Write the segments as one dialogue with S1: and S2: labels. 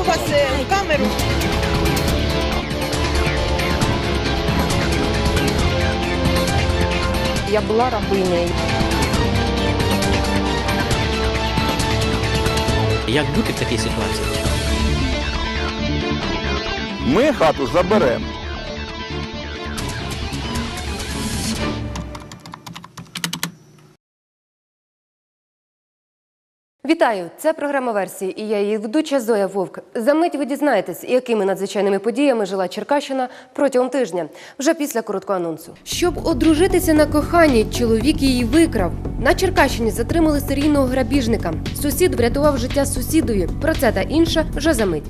S1: забрав вас е, в камеру.
S2: Я була рабинею.
S3: Як бути в такій ситуації?
S4: Ми хату заберемо.
S2: Вітаю! Це програма версії, і я її ведуча Зоя Вовк. За мить ви дізнаєтесь, якими надзвичайними подіями жила Черкащина протягом тижня, вже після короткого анонсу. Щоб одружитися на коханні, чоловік її викрав. На Черкащині затримали серійного грабіжника. Сусід врятував життя сусідові. Про це та інше вже за мить.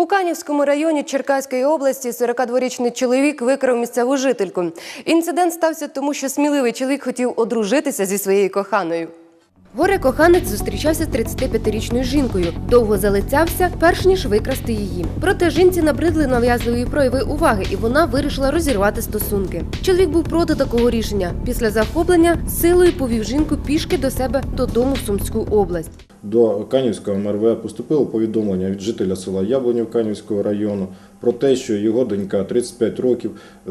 S2: У Канівському районі Черкаської області 42-річний чоловік викрав місцеву жительку. Інцидент стався тому, що сміливий чоловік хотів одружитися зі своєю коханою. Горе коханець зустрічався з 35-річною жінкою. Довго залицявся, перш ніж викрасти її. Проте жінці набридли нав'язливі прояви уваги, і вона вирішила розірвати стосунки. Чоловік був проти такого рішення. Після захоплення силою повів жінку пішки до себе додому в Сумську область.
S5: До Канівського МРВ поступило повідомлення від жителя села Яблонів Канівського району про те, що його донька 35 років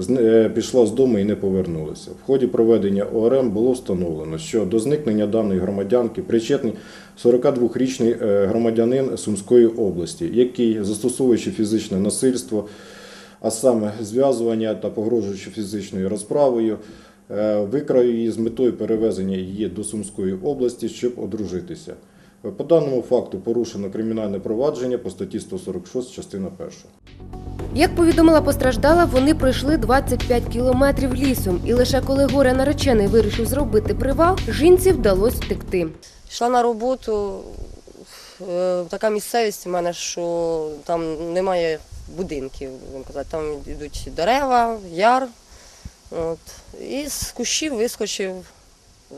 S5: е, пішла з дому і не повернулася. В ході проведення ОРМ було встановлено, що до зникнення даної громадянки причетний 42-річний е, громадянин Сумської області, який, застосовуючи фізичне насильство, а саме зв'язування та погрожуючи фізичною розправою, е, викрав її з метою перевезення її до Сумської області, щоб одружитися. По даному факту порушено кримінальне провадження по статті 146, частина 1.
S2: Як повідомила постраждала, вони пройшли 25 кілометрів лісом, і лише коли горе наречений вирішив зробити привал, жінці вдалося втекти.
S6: Йшла на роботу. е, Така місцевість у мене, що там немає будинків, будемо казати. Там йдуть дерева, яр. От. І з кущів вискочив.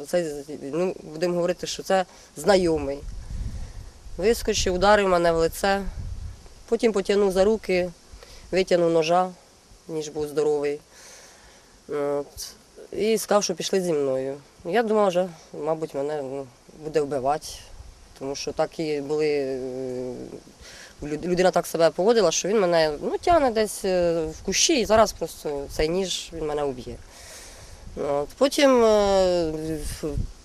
S6: Це, ну, будемо говорити, що це знайомий. Вискочив, ударив мене в лице, потім потягнув за руки, витягнув ножа, ніж був здоровий. От. І сказав, що пішли зі мною. Я думала, вже, мабуть, мене ну, буде вбивати, тому що так і були. е, Людина так себе поводила, що він мене ну, тягне десь е, в кущі і зараз просто цей ніж він мене уб'є. От. Потім е,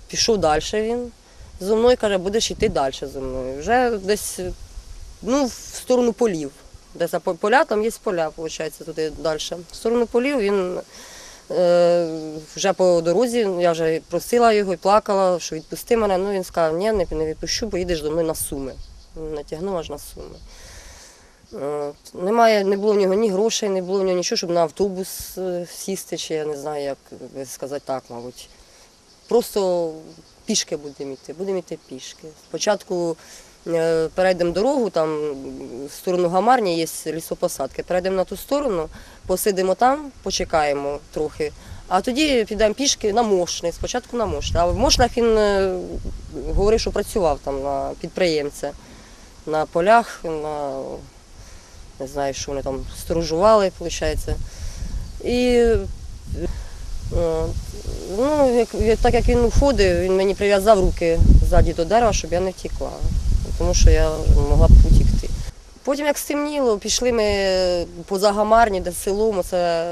S6: пішов далі він зо мною каже, будеш йти далі зі мною. Вже десь ну, в сторону полів. Де за поля, там є поля, виходить, туди далі. В сторону полів він Е, вже по дорозі я вже просила його і плакала, що відпусти мене. Ну він сказав, ні, не, відпущу, бо їдеш до мною на суми. Натягнув аж на суми. От. Немає, не було в нього ні грошей, не було в нього нічого, щоб на автобус е, сісти, чи я не знаю, як сказати так, мабуть. Просто пішки будемо йти, будемо йти пішки. Спочатку е, перейдемо дорогу, там в сторону Гамарні є лісопосадки. Перейдемо на ту сторону, посидимо там, почекаємо трохи. А тоді підемо пішки на Мошни, спочатку на Мошни. А в Мошнах він е, говорив, що працював там на підприємця, на полях, на не знаю, що вони там сторожували, виходить. І ну, як, так як він уходив, він мені прив'язав руки ззаді до дерева, щоб я не втекла, тому що я могла б утікти. Потім, як стемніло, пішли ми поза Гамарні, де селом, це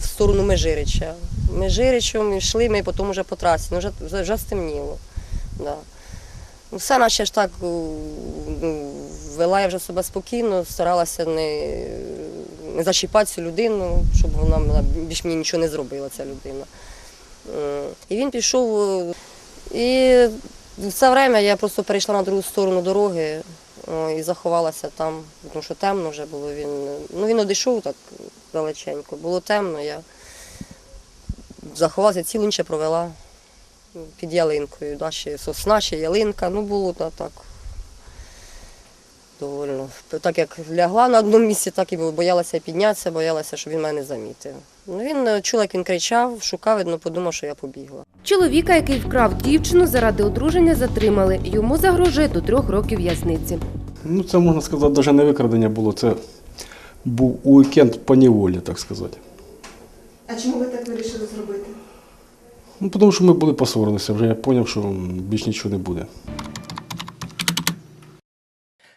S6: в сторону Межирича. Межиричем йшли ми потім вже по трасі, ну, вже, вже, стемніло. Да. Ну, Все наче ж так ну, вела я вже себе спокійно, старалася не зачіпати цю людину, щоб вона більш мені нічого не зробила, ця людина. Е, І він пішов. е, І в це время я просто перейшла на другу сторону дороги і заховалася там, тому що темно вже було. Він, ну, він одійшов так далеченько, було темно, я заховалася, цілу ніч провела під ялинкою. Да, ще сосна, ще ялинка, ну було та, так. Довольно. Так як лягла на одному місці, так і боялася піднятися, боялася, щоб він мене замітив. Ну, він е, чула, як він кричав, шукав, видно, подумав, що я побігла.
S2: Чоловіка, який вкрав дівчину заради одруження, затримали. Йому загрожує до трьох років в'язниці.
S7: Ну, це можна сказати, навіть не викрадення було. Це був уікенд по неволі, так сказати.
S1: А чому ви так вирішили зробити?
S7: Ну, тому що ми були посварилися, вже я зрозумів, що більш нічого не буде.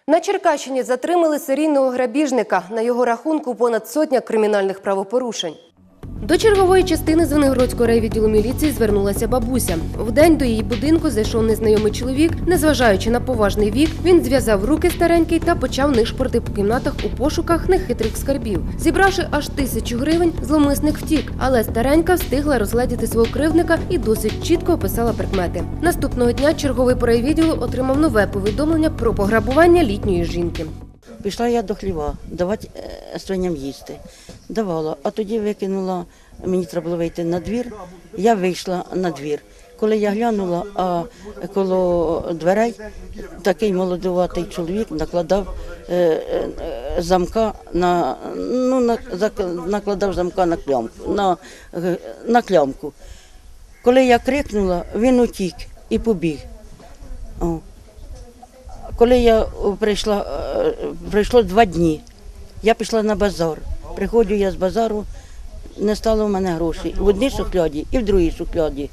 S2: На Черкащині затримали серійного грабіжника. На його рахунку понад сотня кримінальних правопорушень. До чергової частини Звенигородського райвідділу міліції звернулася бабуся. Вдень до її будинку зайшов незнайомий чоловік. Незважаючи на поважний вік, він зв'язав руки старенький та почав нишпорти по кімнатах у пошуках нехитрих скарбів. Зібравши аж тисячу гривень, зловмисник втік, але старенька встигла розгледіти свого кривника і досить чітко описала прикмети. Наступного дня черговий по райвідділу отримав нове повідомлення про пограбування літньої жінки.
S8: Пішла я до хліва давати е, свиням їсти. Давала, а тоді викинула, мені треба було вийти на двір, я вийшла на двір. Коли я глянула, а коло дверей такий молодуватий чоловік накладав е, е, замка на ну на накладав замка на клямку на, е, на клямку. Коли я крикнула, він утік і побіг. О. Коли я прийшла, пройшло два дні, я пішла на базар. Приходжу я з базару, не стало в мене грошей. В одній шухляді і в другій шухляді.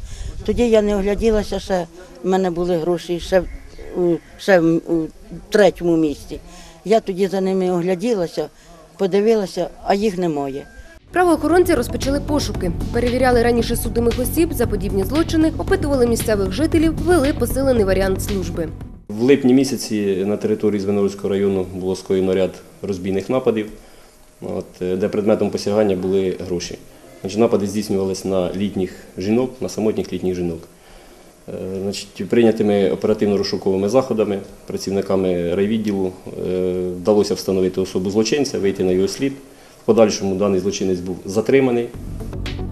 S8: Тоді я не огляділася, ще в мене були гроші ще, в- ще в у третьому місці. Я тоді за ними огляділася, подивилася, а їх немає.
S2: Правоохоронці розпочали пошуки, перевіряли раніше судимих осіб за подібні злочини, опитували місцевих жителів, ввели посилений варіант служби.
S9: В липні місяці на території Звенигородського району було скоєно ряд розбійних нападів, от, е, де предметом посягання були гроші. Значить, напади здійснювалися на літніх жінок, на самотніх літніх жінок. Е, Значить, прийнятими оперативно-розшуковими заходами працівниками райвідділу е, вдалося встановити особу злочинця, вийти на його слід. В подальшому даний злочинець був затриманий.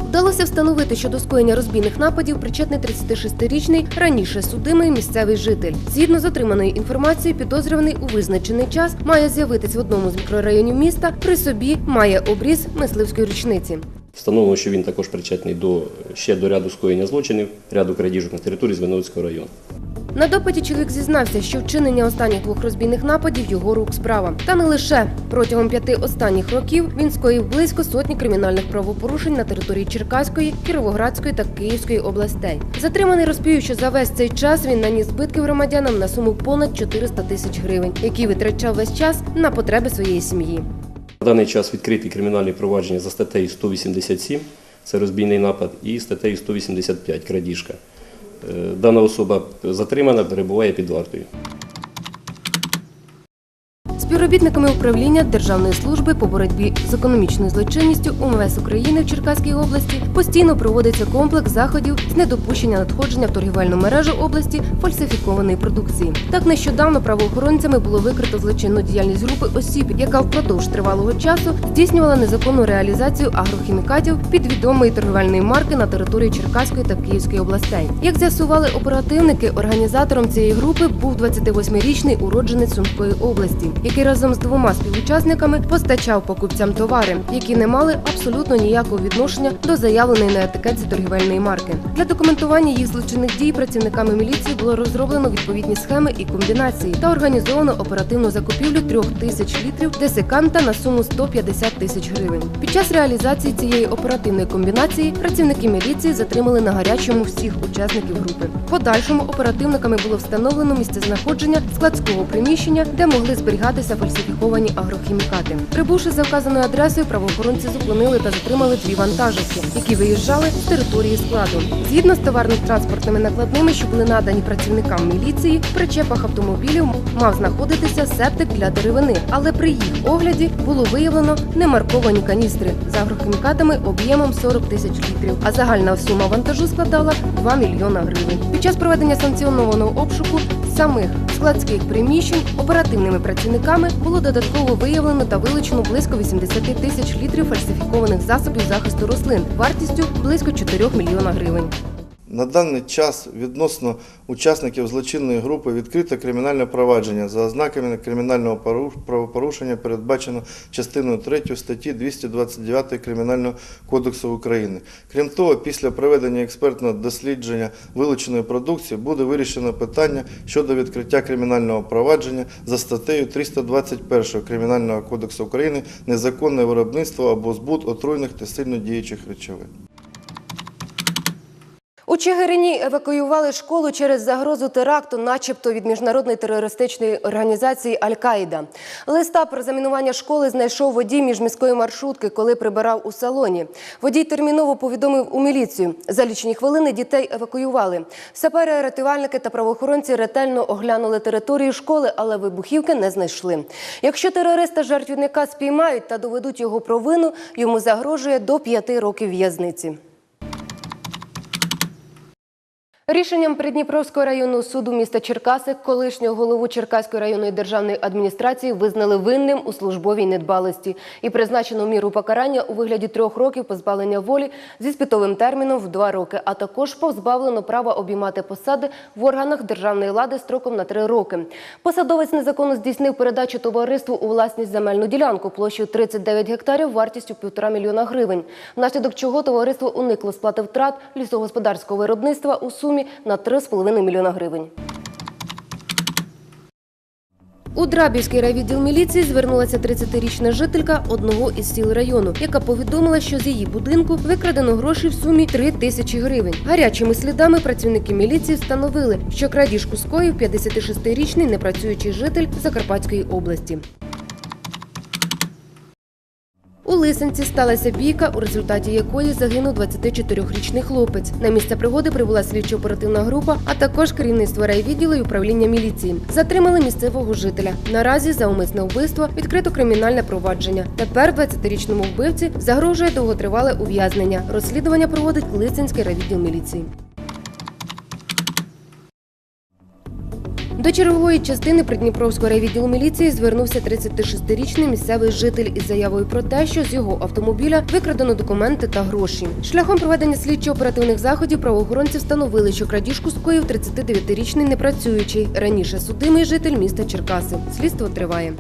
S2: Вдалося встановити, що до скоєння розбійних нападів причетний 36-річний раніше судимий місцевий житель. Згідно з отриманої інформації, підозрюваний у визначений час має з'явитись в одному з мікрорайонів міста. При собі має обріз мисливської річниці.
S9: Встановлено, що він також причетний до ще до ряду скоєння злочинів, ряду крадіжок на території Звенигородського району.
S2: На допиті чоловік зізнався, що вчинення останніх двох розбійних нападів його рук справа. Та не лише протягом п'яти останніх років він скоїв близько сотні кримінальних правопорушень на території Черкаської, Кіровоградської та Київської областей. Затриманий розповів, що за весь цей час він наніс збитки громадянам на суму понад 400 тисяч гривень, які витрачав весь час на потреби своєї сім'ї.
S9: На даний час відкриті кримінальні провадження за статтею 187, це розбійний напад, і статтею 185 крадіжка. Е, Дана особа затримана, перебуває під вартою.
S2: Співробітниками управління Державної служби по боротьбі з економічною злочинністю УМВС України в Черкаській області постійно проводиться комплекс заходів з недопущення надходження в торгівельну мережу області фальсифікованої продукції. Так нещодавно правоохоронцями було викрито злочинну діяльність групи осіб, яка впродовж тривалого часу здійснювала незаконну реалізацію агрохімікатів під відомої торгівельної марки на території Черкаської та Київської областей. Як з'ясували оперативники, організатором цієї групи був 28-річний уродженець Сумської області, який разом з двома співучасниками постачав покупцям товари, які не мали абсолютно ніякого відношення до заявленої на етикетці торгівельної марки. Для документування їх злочинних дій працівниками міліції було розроблено відповідні схеми і комбінації та організовано оперативну закупівлю трьох тисяч літрів десиканта на суму 150 тисяч гривень. Під час реалізації цієї оперативної комбінації працівники міліції затримали на гарячому всіх учасників групи. Подальшому оперативниками було встановлено місце знаходження складського приміщення, де могли зберігатися фальсифіковані агрохімікати. Прибувши за вказаною адресою, правоохоронці зупинили та затримали дві вантажівки, які виїжджали з території складу. Згідно з товарно-транспортними накладними, що були надані працівникам міліції, в причепах автомобілів мав знаходитися септик для деревини, але при їх огляді було виявлено немарковані каністри з агрохімікатами об'ємом 40 тисяч літрів, а загальна сума вантажу складала 2 мільйона гривень. Під час проведення санкціонованого обшуку самих складських приміщень оперативними працівниками було додатково виявлено та вилучено близько 80 тисяч літрів фальсифікованих засобів захисту рослин вартістю близько 4 мільйона гривень.
S10: На даний час відносно учасників злочинної групи відкрите кримінальне провадження за ознаками кримінального правопорушення, передбачено частиною 3 статті 229 Кримінального кодексу України. Крім того, після проведення експертного дослідження вилученої продукції буде вирішено питання щодо відкриття кримінального провадження за статтею 321 Кримінального кодексу України незаконне виробництво або збут отруйних та сильно діючих речовин.
S2: У Чигирині евакуювали школу через загрозу теракту, начебто від міжнародної терористичної організації Аль-Каїда. Листа про замінування школи знайшов водій міжміської маршрутки, коли прибирав у салоні. Водій терміново повідомив у міліцію. За лічені хвилини дітей евакуювали. Сапери, рятувальники та правоохоронці ретельно оглянули територію школи, але вибухівки не знайшли. Якщо терориста жартівника спіймають та доведуть його провину, йому загрожує до п'яти років в'язниці. Рішенням Придніпровського районного суду міста Черкаси колишнього голову Черкаської районної державної адміністрації визнали винним у службовій недбалості і призначено міру покарання у вигляді трьох років позбавлення волі зі спитовим терміном в два роки, а також позбавлено права обіймати посади в органах державної влади строком на три роки. Посадовець незаконно здійснив передачу товариству у власність земельну ділянку площею 39 гектарів вартістю півтора мільйона гривень, внаслідок чого товариство уникло сплати втрат лісогосподарського виробництва у сумі на 3,5 мільйона гривень. У Драбівський райвідділ міліції звернулася 30-річна жителька одного із сіл району, яка повідомила, що з її будинку викрадено гроші в сумі 3 тисячі гривень. Гарячими слідами працівники міліції встановили, що крадіжку скоїв 56-річний непрацюючий житель Закарпатської області. У Лисенці сталася бійка, у результаті якої загинув 24-річний хлопець. На місце пригоди прибула слідчо-оперативна група, а також керівництво райвідділу і управління міліції. Затримали місцевого жителя. Наразі за умисне вбивство відкрито кримінальне провадження. Тепер 20-річному вбивці загрожує довготривале ув'язнення. Розслідування проводить Лисенський райвідділ міліції. До чергової частини Придніпровського райвідділу міліції звернувся 36-річний місцевий житель із заявою про те, що з його автомобіля викрадено документи та гроші. Шляхом проведення слідчо-оперативних заходів правоохоронці встановили, що крадіжку скоїв 39-річний непрацюючий, раніше судимий житель міста Черкаси. Слідство триває.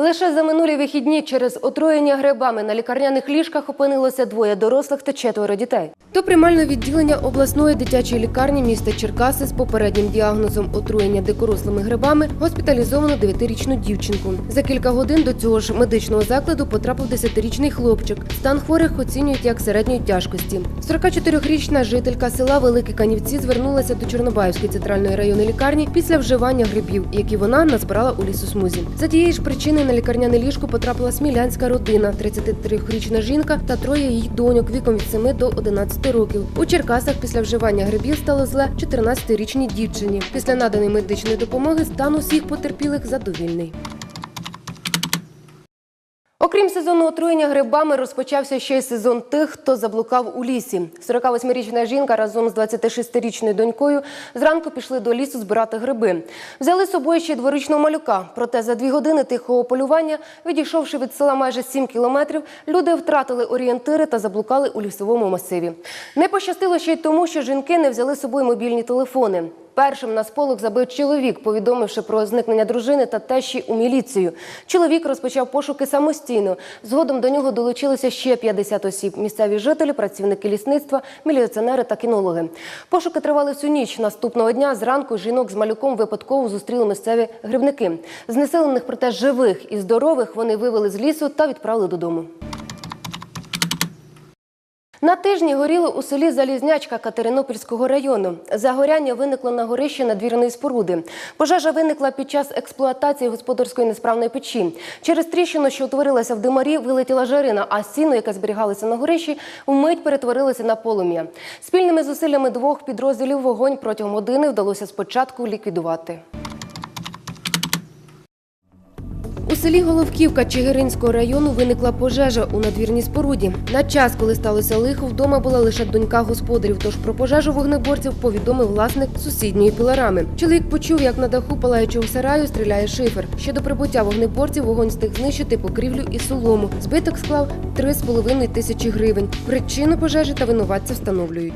S2: Лише за минулі вихідні через отруєння грибами на лікарняних ліжках опинилося двоє дорослих та четверо дітей. До приймального відділення обласної дитячої лікарні міста Черкаси з попереднім діагнозом отруєння дикорослими грибами госпіталізовано 9-річну дівчинку. За кілька годин до цього ж медичного закладу потрапив 10-річний хлопчик. Стан хворих оцінюють як середньої тяжкості. 44-річна жителька села Великі Канівці звернулася до Чорнобаївської центральної районної лікарні після вживання грибів, які вона назбирала у лісосмузі. За тієї ж причини на лікарняне ліжко потрапила смілянська родина, 33-річна жінка та троє її доньок віком від 7 до 11 років. У Черкасах після вживання грибів стало зле 14-річній дівчині. Після наданої медичної допомоги стан усіх потерпілих задовільний. Сезонного отруєння грибами, розпочався ще й сезон тих, хто заблукав у лісі. 48-річна жінка разом з 26-річною донькою зранку пішли до лісу збирати гриби. Взяли з собою ще дворічного малюка. Проте за дві години тихого полювання, відійшовши від села майже 7 кілометрів, люди втратили орієнтири та заблукали у лісовому масиві. Не пощастило ще й тому, що жінки не взяли з собою мобільні телефони. Першим на сполох забив чоловік, повідомивши про зникнення дружини та тещі у міліцію. Чоловік розпочав пошуки самостійно. Згодом до нього долучилися ще 50 осіб: місцеві жителі, працівники лісництва, міліціонери та кінологи. Пошуки тривали всю ніч. Наступного дня зранку жінок з малюком випадково зустріли місцеві грибники. Знесилених, проте живих і здорових вони вивели з лісу та відправили додому. На тижні горіло у селі Залізнячка Катеринопільського району. Загоряння виникло на горищі надвірної споруди. Пожежа виникла під час експлуатації господарської несправної печі. Через тріщину, що утворилася в димарі, вилетіла жарина, а сіно, яке зберігалося на горищі, вмить перетворилося на полум'я. Спільними зусиллями двох підрозділів вогонь протягом години вдалося спочатку ліквідувати. У селі Головківка Чигиринського району виникла пожежа у надвірній споруді. На час, коли сталося лихо, вдома була лише донька господарів. Тож про пожежу вогнеборців повідомив власник сусідньої пилорами. Чоловік почув, як на даху палаючого сараю стріляє шифер. Ще до прибуття вогнеборців вогонь встиг знищити покрівлю і солому. Збиток склав 3,5 тисячі гривень. Причину пожежі та винуватця встановлюють.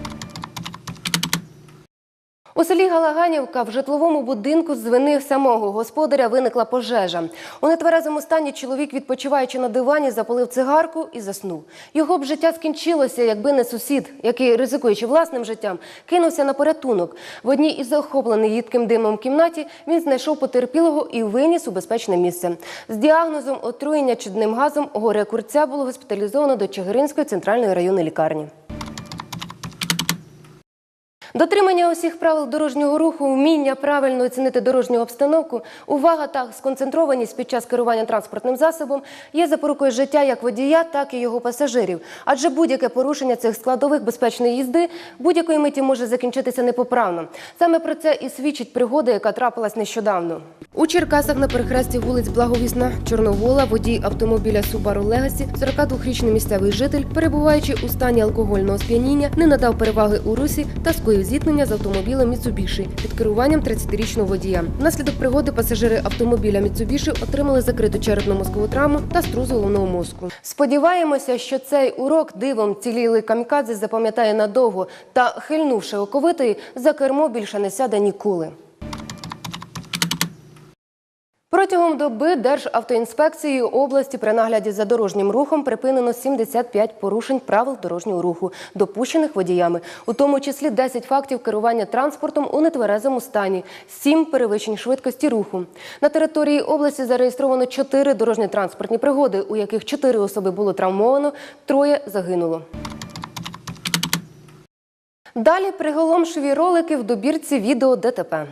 S2: У селі Галаганівка в житловому будинку з вини самого господаря виникла пожежа. У нетверезому стані чоловік, відпочиваючи на дивані, запалив цигарку і заснув. Його б життя скінчилося, якби не сусід, який, ризикуючи власним життям, кинувся на порятунок. В одній із охоплених їдким димом кімнаті він знайшов потерпілого і виніс у безпечне місце. З діагнозом отруєння чадним газом горя курця було госпіталізовано до Чигиринської центральної районної лікарні. Дотримання усіх правил дорожнього руху, вміння правильно оцінити дорожню обстановку, увага та сконцентрованість під час керування транспортним засобом є запорукою життя як водія, так і його пасажирів. Адже будь-яке порушення цих складових безпечної їзди будь-якої миті може закінчитися непоправно. Саме про це і свідчить пригода, яка трапилась нещодавно. У Черкасах на перехресті вулиць Благовісна, Чорновола, водій автомобіля Subaru Legacy, 42-річний місцевий житель, перебуваючи у стані алкогольного сп'яніння, не надав переваги у русі та скоїв зіткнення з автомобілем Міцубіші під керуванням 30-річного водія. Внаслідок пригоди пасажири автомобіля Міцубіші отримали закриту черепно-мозкову травму та струс головного мозку. Сподіваємося, що цей урок дивом цілілий камікадзе запам'ятає надовго та, хильнувши оковитої, за кермо більше не сяде ніколи. Протягом доби Державтоінспекцією області при нагляді за дорожнім рухом припинено 75 порушень правил дорожнього руху, допущених водіями, у тому числі 10 фактів керування транспортом у нетверезому стані, 7 перевищень швидкості руху. На території області зареєстровано 4 дорожньо-транспортні пригоди, у яких 4 особи було травмовано, троє загинуло. Далі приголомшові ролики в добірці відео ДТП.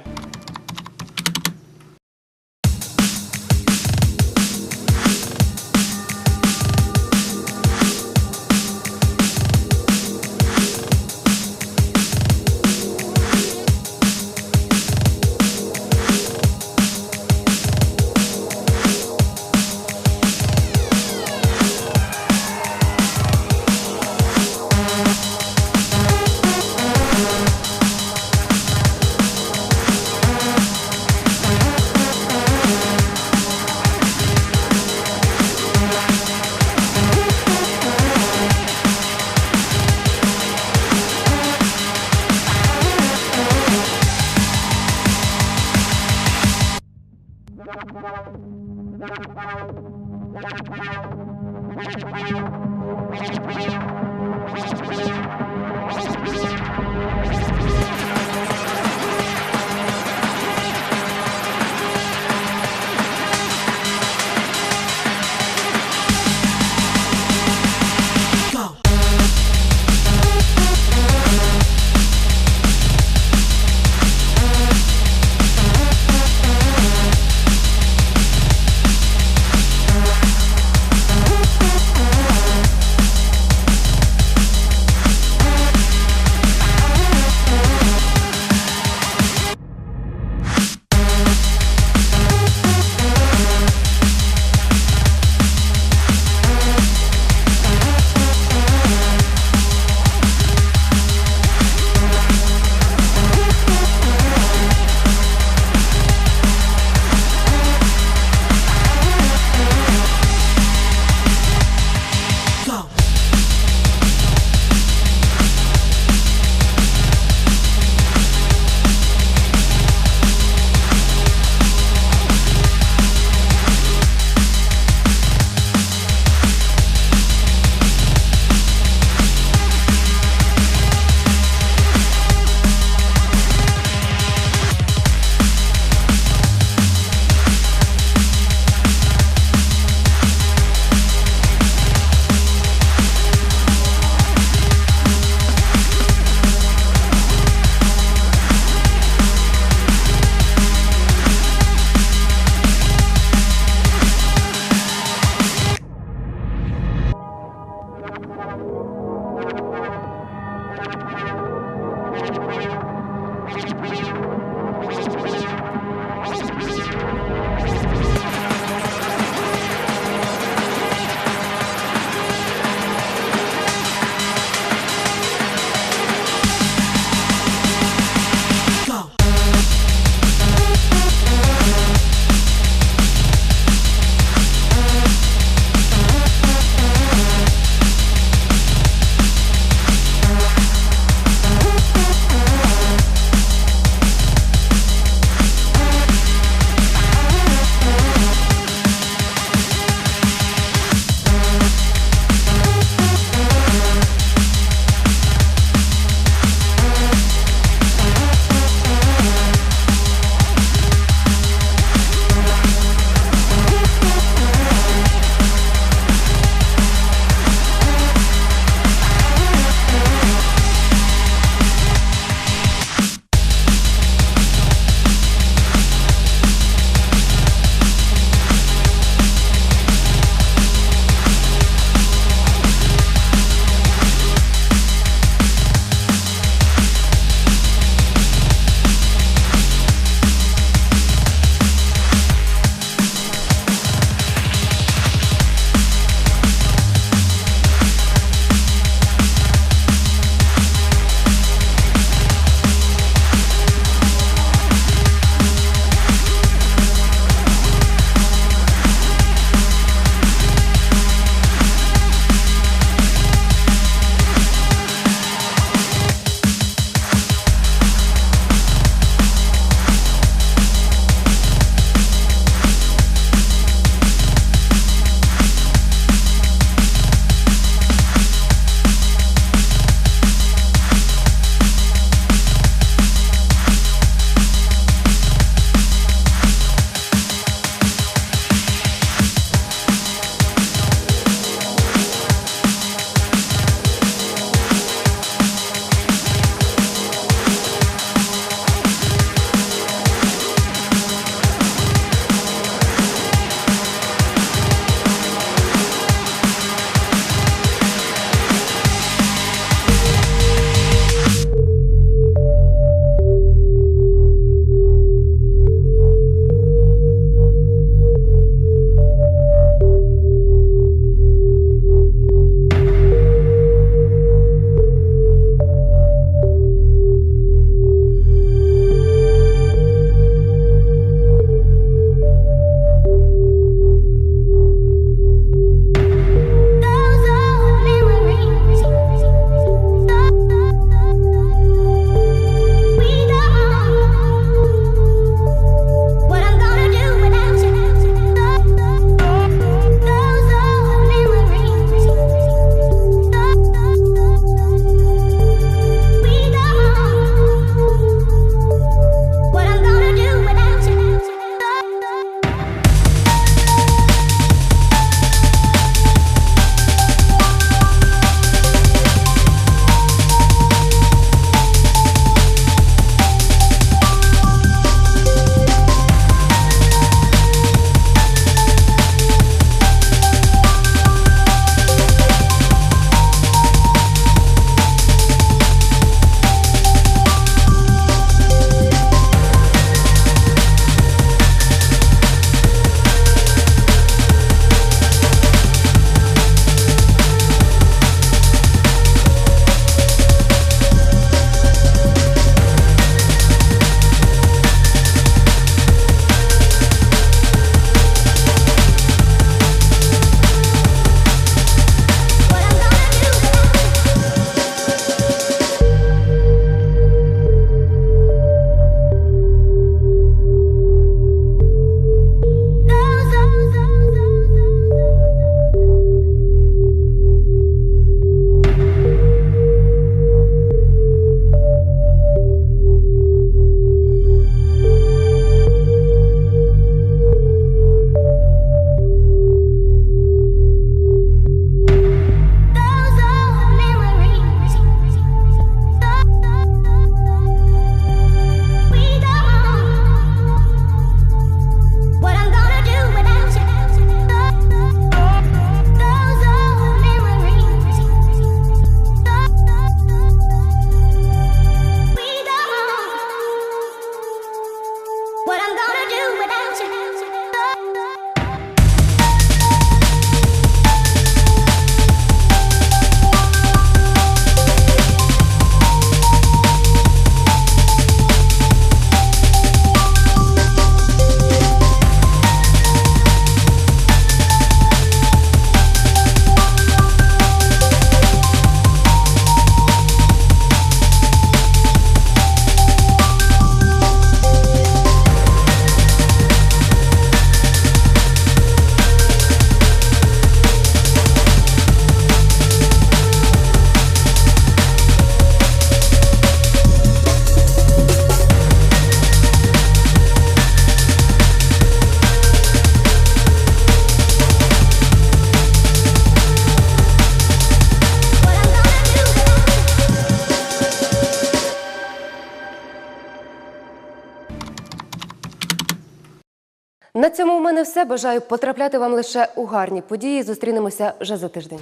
S2: На цьому у мене все. Бажаю потрапляти вам лише у гарні події. Зустрінемося вже за тиждень.